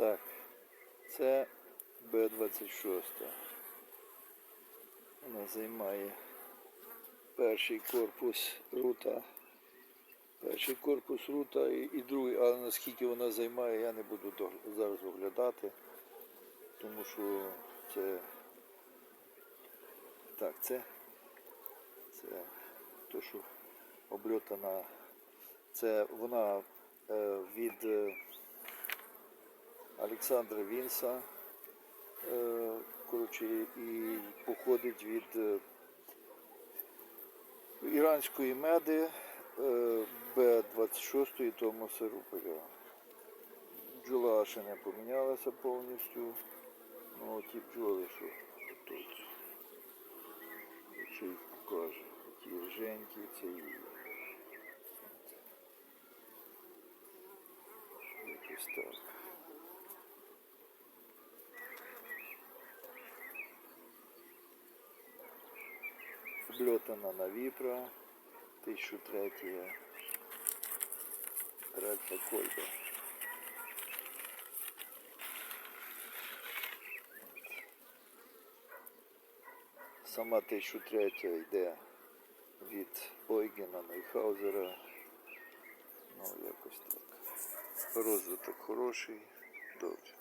Так, це Б-26. Вона займає перший корпус рута. Перший корпус рута і, і другий, але наскільки вона займає, я не буду зараз оглядати, тому що це так, це, це то, що обльотана, це вона е, від е, Олександра Вінса, е, коротше, і походить від е, іранської меди е, Б-26 Томаса Руполя. Бджола ще не помінялася повністю. Ну, ті бджоли, що тут. Якщо їх покажу, ті рженькі, це і якось так. Обльотана на Віпра, 1003 Ральфа Кольба. Сама 1003 йде від Ойгена Нойхаузера. Ну, якось так. Розвиток хороший, добре.